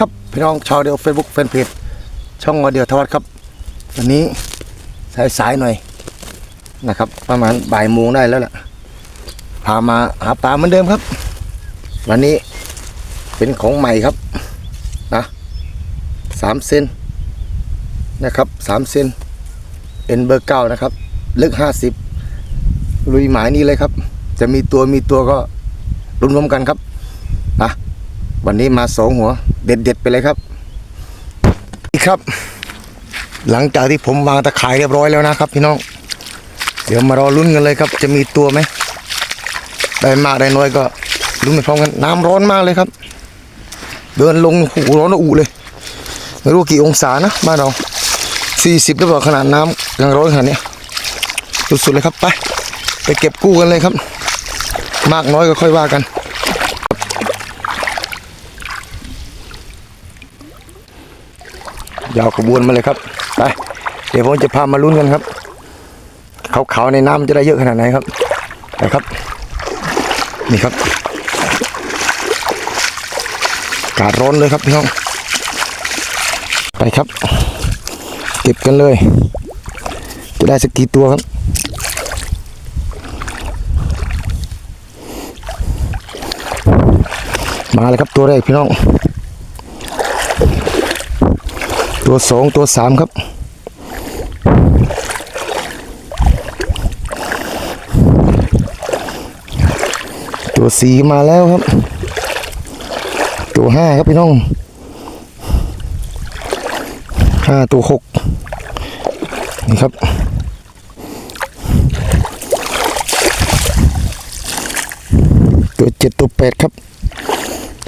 ครับพี่น้องชาวเดียวเฟซบุ๊กแฟนเพจช่องวอเดียวทวัดครับ วันนี้สายๆหน่อยนะครับ ประมาณบ่ายโมงได้แล้วล่ะพามาหาปลาเหมือนเดิมครับ วันนี้เป็นของใหม่ครับนะสามเซนนะครับสามเซนเอ็นเบอร์เก้านะครับลึกห้าสิบลุยหมายนี้เลยครับ จะมีตัวมีตัวก็รุนรวมกันครับ วันนี้มาสองหัว เด็ดๆไปเลยครับนี่ครับ หลังจากที่ผมวางตะข่ายเรียบร้อยแล้วนะครับ พี่น้อง เดี๋ยวมารอลุ้นกันเลยครับ จะมีตัวไหมได้มากได้น้อยก็ลุ้นไปพร้อมกันน้ำร้อนมากเลยครับ เดินลงหูร้อนอุเลยไม่รู้กี่องศานะบ้านเราสี่สิบหรือเปล่าขนาดน้ำยังร้อนขนาดนี้สุดๆเลยครับไป ไปเก็บกู้กันเลยครับ มากน้อยก็ค่อยว่ากัน ยาวขบวนมาเลยครับไปเดี๋ยวผมจะพามาลุ้นกันครับขาวๆในน้ำจะได้เยอะขนาดไหนครับไปครับ นี่ครับอากาศร้อนเลยครับพี่น้องไปครับ เก็บกันเลย จะได้สักกี่ตัวครับมาเลยครับตัวแรกพี่น้อง ตัวสองตัวสามครับ ตัวสี่มาแล้วครับ ตัวห้าครับพี่น้องห้าตัวหกนี่ครับตัวเจ็ดตัวแปดครับ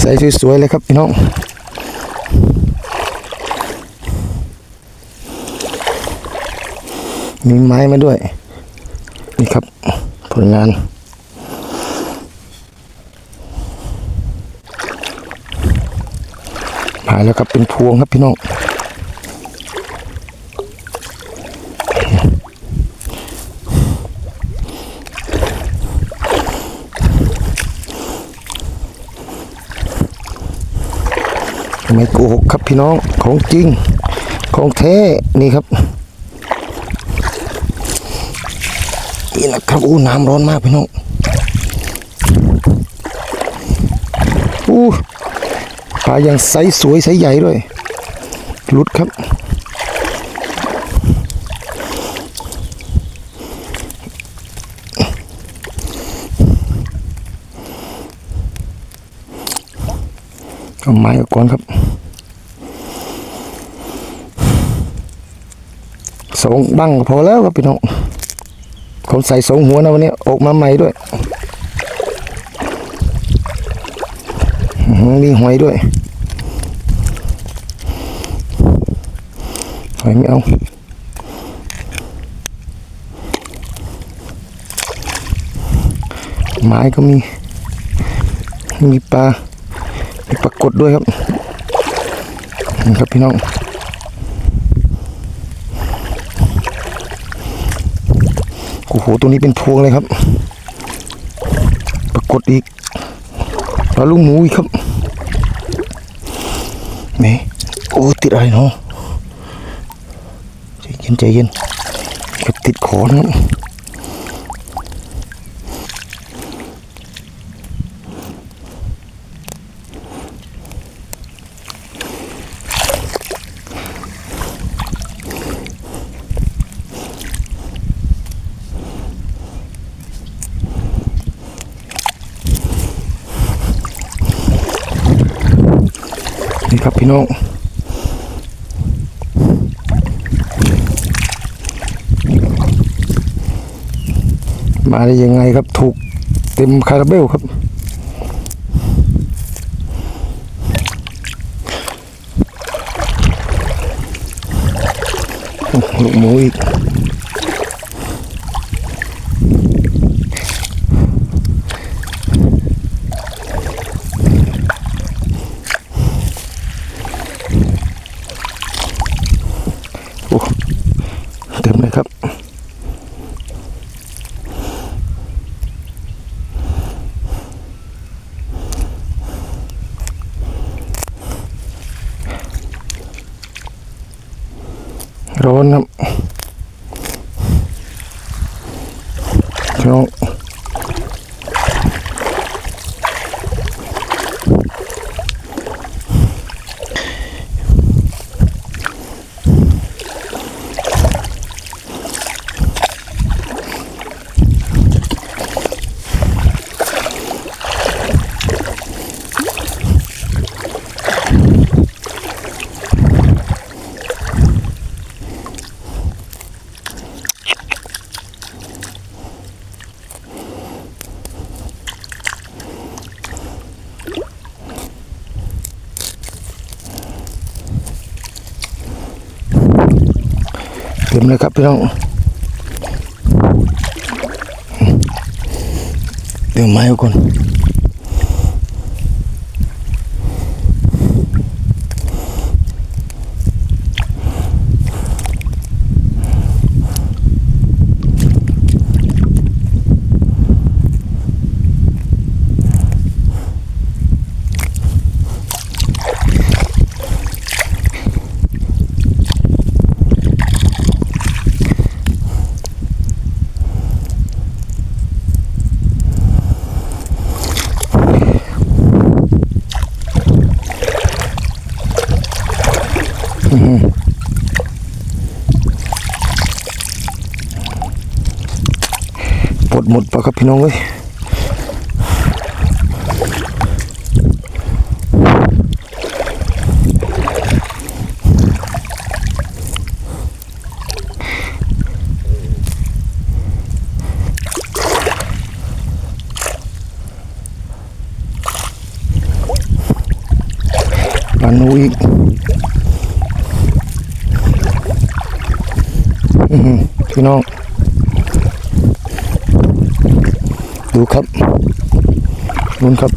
ใส่สวยๆเลยครับพี่น้อง มีไม้มาด้วย นี่ครับ ผลงานหายแล้วครับเป็นพวงครับพี่น้องไม่โกหกครับพี่น้องของจริงของแท้นี่ครับ นี่นะครับอู้น้ำร้อนมากพี่น้องอู้ปลาอย่างไซส์สวยไซส์ใหญ่ด้วยหลุดครับ เอาไม้ก่อนครับสองบังพอแล้วครับพี่น้อง เขาใส่สองหัวนะวันนี้ออกมาใหม่ด้วยมีหอยด้วยหอยไม่เอาไม้ก็มี มีปลามีปลากดด้วยครับนี่ครับพี่น้อง โอ้โหตัวนี้เป็นพวงเลยครับ ปรากฏอีกปลาลูกหมูอีกครับนี่โอ้ติดอะไรเนาะใจเย็นใจเย็นครับติดขอนครับ พี่น้องมาได้ยังไงครับถูกเต็มคาราเบลครับ ลูกหมูอีก โอ้เต็มเลยครับ น ร้อนครับพี่น้องเต็มเลยครับพี่น้องเดี๋ยวไม้ก่อน หมดปะครับพี่น้องเอ้ยปลานูอีกพี่น้อง ดูครับนุ่นครับ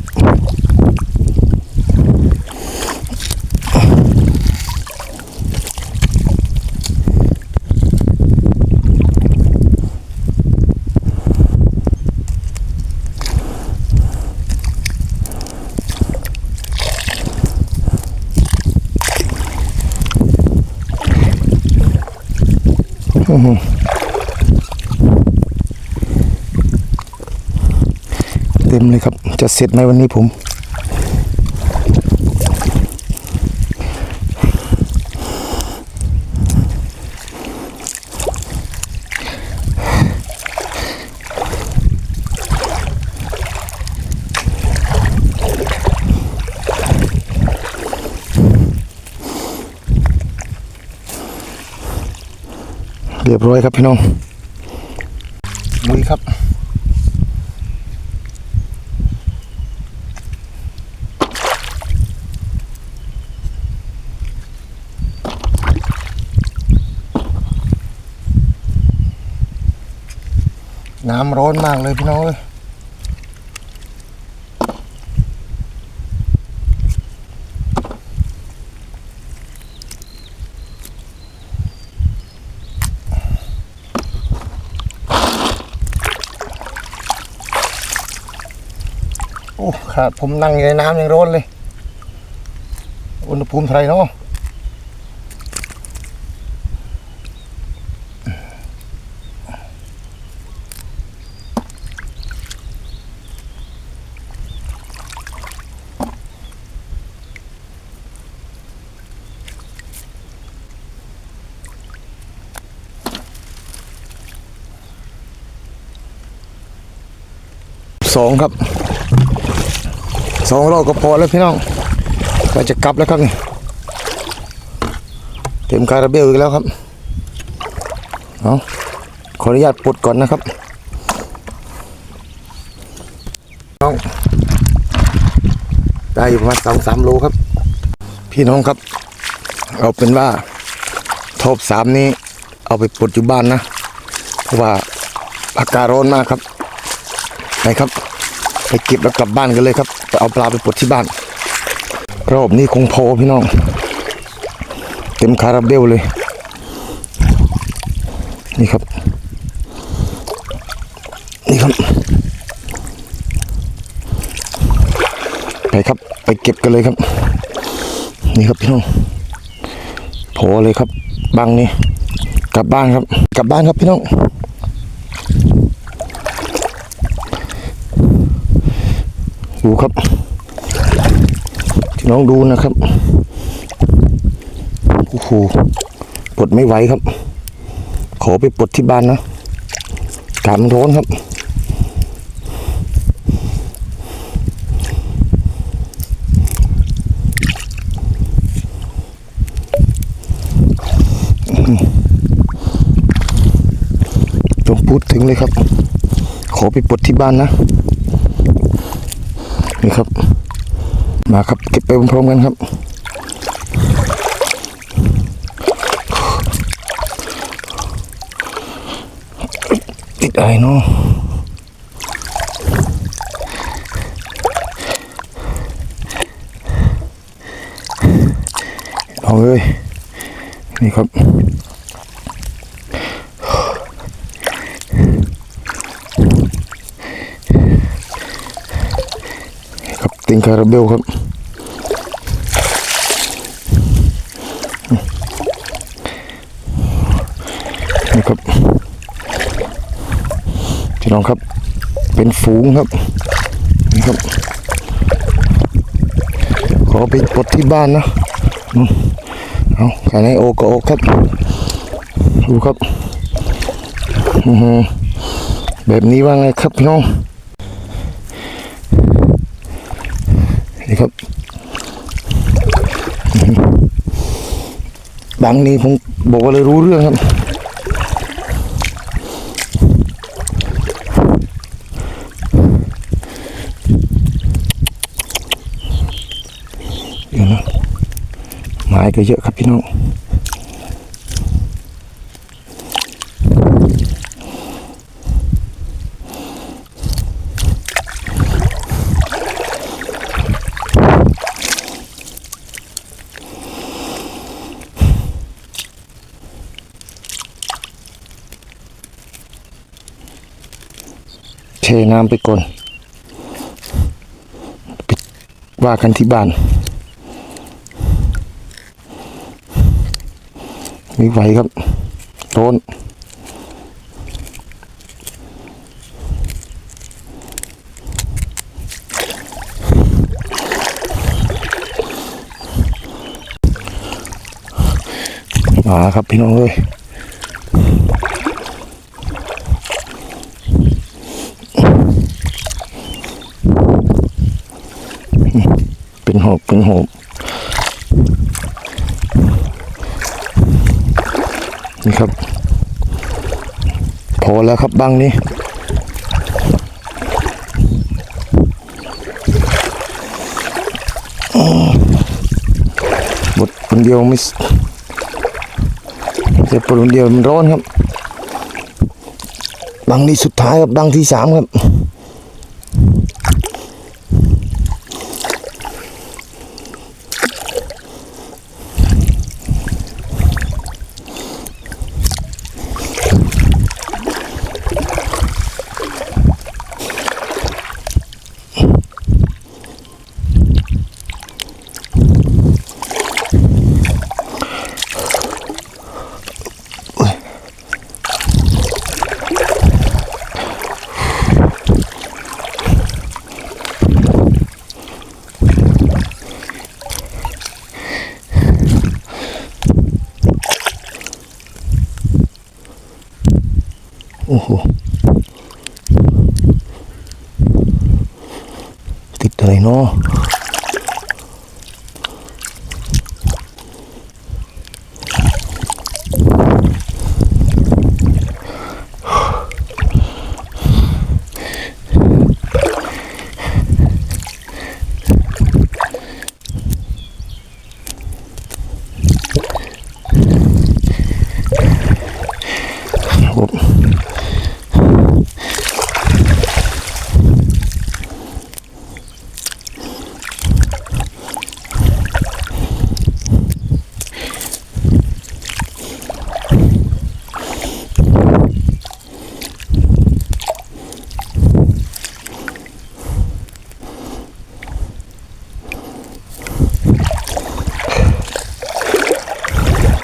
อื้อหือ เต็มเลยครับ จะเสร็จไหมวันนี้ผม เรียบร้อยครับพี่น้องมุ้ยครับ น้ำร้อนมากเลยพี่น้องเอ้ยโอ้ครับผมนั่งอยู่ในน้ำยังร้อนเลย อุณหภูมิเท่าไหรเนาะ สองครับสองรอบก็พอแล้วพี่น้องเราจะกลับแล้วครับนี่เต็มคาราเบลอีกแล้วครับเอาขออนุญาตปลดก่อนนะครับน้องได้อยู่ประมาณสองสามโลครับ พี่น้องครับ เอาเป็นว่าทบสามนี้ เอาไปปลดอยู่บ้านนะ เพราะว่าอากาศร้อนมากครับ ไปครับ ไปเก็บแล้วกลับบ้านกันเลยครับไปเอาปลาไปปลดที่บ้าน รอบนี้คงพอพี่น้อง เต็มคาราเบลเลย นี่ครับ นี่ครับ ไปครับไปเก็บกันเลยครับ นี่ครับพี่น้องพอเลยครับบังนี่กลับบ้านครับ กลับบ้านครับพี่น้อง ดูครับพี่น้องดูนะครับโอ้โหปลดไม่ไหวครับ ขอไปปลดที่บ้านนะอากามันร้อนครับต้องพูดถึงเลยครับ ขอไปปลดที่บ้านนะ นี่ครับ มาครับเก็บไปพร้อมๆกันครับติดอะไรเนาะเอาเลยนี่ครับ ครับ ติงคาราเบลครับนี่ครับพี่น้องครับเป็นฝูงครับนี่ครับ ขอไปปลดที่บ้านนะเอาใครในโอก็โอครับดูครับอือหือแบบนี้ว่าไงครับพี่น้อง ครับบางนี้ผมบอกว่าเลยรู้เรื่องครับ เดี๋ยวนะไม้ก็เยอะครับพี่น้อง เทน้ำไปก่อนปิดว่ากันที่บ้านไม่ไหวครับร้อนมาครับพี่น้องเลย เป็นหอบเป็นหอบนี่ครับ พอแล้วครับบังนี้บดคนเดียวไม่สจะปดคนเดียวมันร้อนครับ บังนี้สุดท้ายครับบังที่สามครับ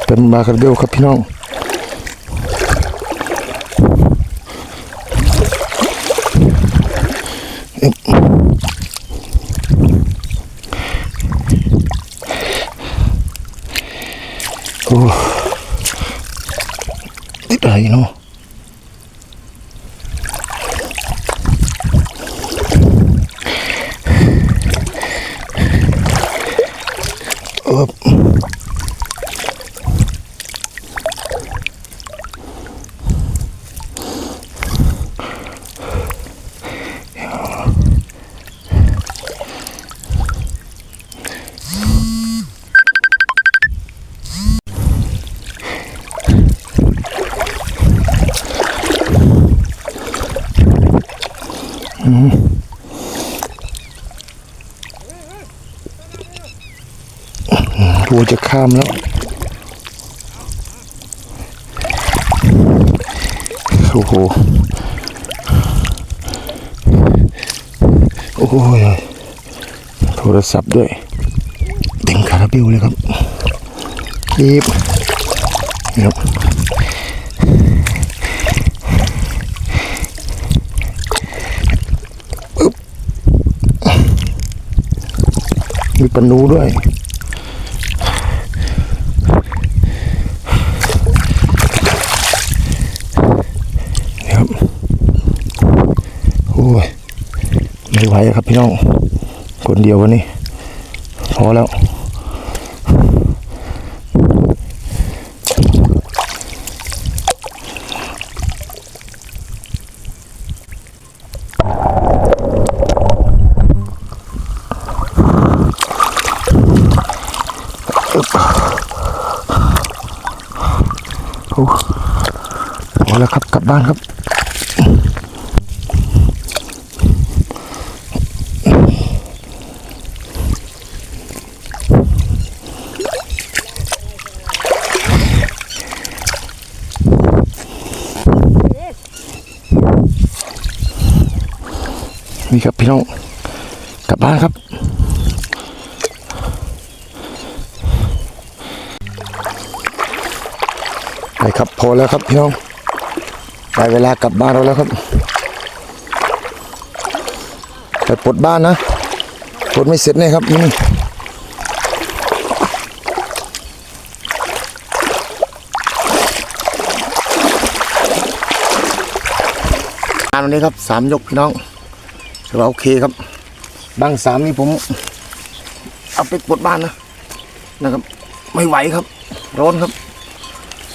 เป็นมาคาราเบลครับพี่น้อง วัวจะข้ามแล้วโอ้โหโอ้ยโทรศัพท์ด้วยเต็มคาราเบลเลยครับคีบครับปึ๊บมีปลานูด้วย นี่ครับ โอ้ย ไหวครับพี่น้อง คนเดียววันนี้ พอแล้วพอแล้วครับกลับบ้านครับ นี่ครับพี่น้องกลับบ้านครับ ไปครับพอแล้วครับพี่น้องได้เวลากลับบ้านเราแล้วครับไปปลดบ้านนะปลดไม่เสร็จแน่ครับนี่งานวันนี้ครับสามยกพี่น้อง ถือว่าโอเคครับ บางสามนี่ผมเอาไปปลดบ้านนะนะครับ ไม่ไหวครับ ร้อนครับ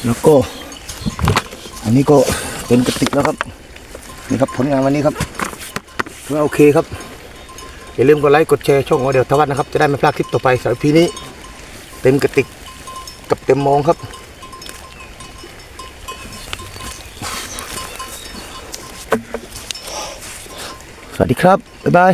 แล้วก็ อันนี้ก็เป็นกระติกแล้วครับ นี่ครับผลงานวันนี้ครับถือว่าโอเคครับ อย่าลืมกดไลค์กดแชร์ช่องของเดี๋ยวทวัฒน์นะครับ จะได้ไม่พลาดคลิปต่อไปสำหรับพีนี้ เต็มกระติกกับเต็มมองครับ วัสดีครับ บ๊ายบาย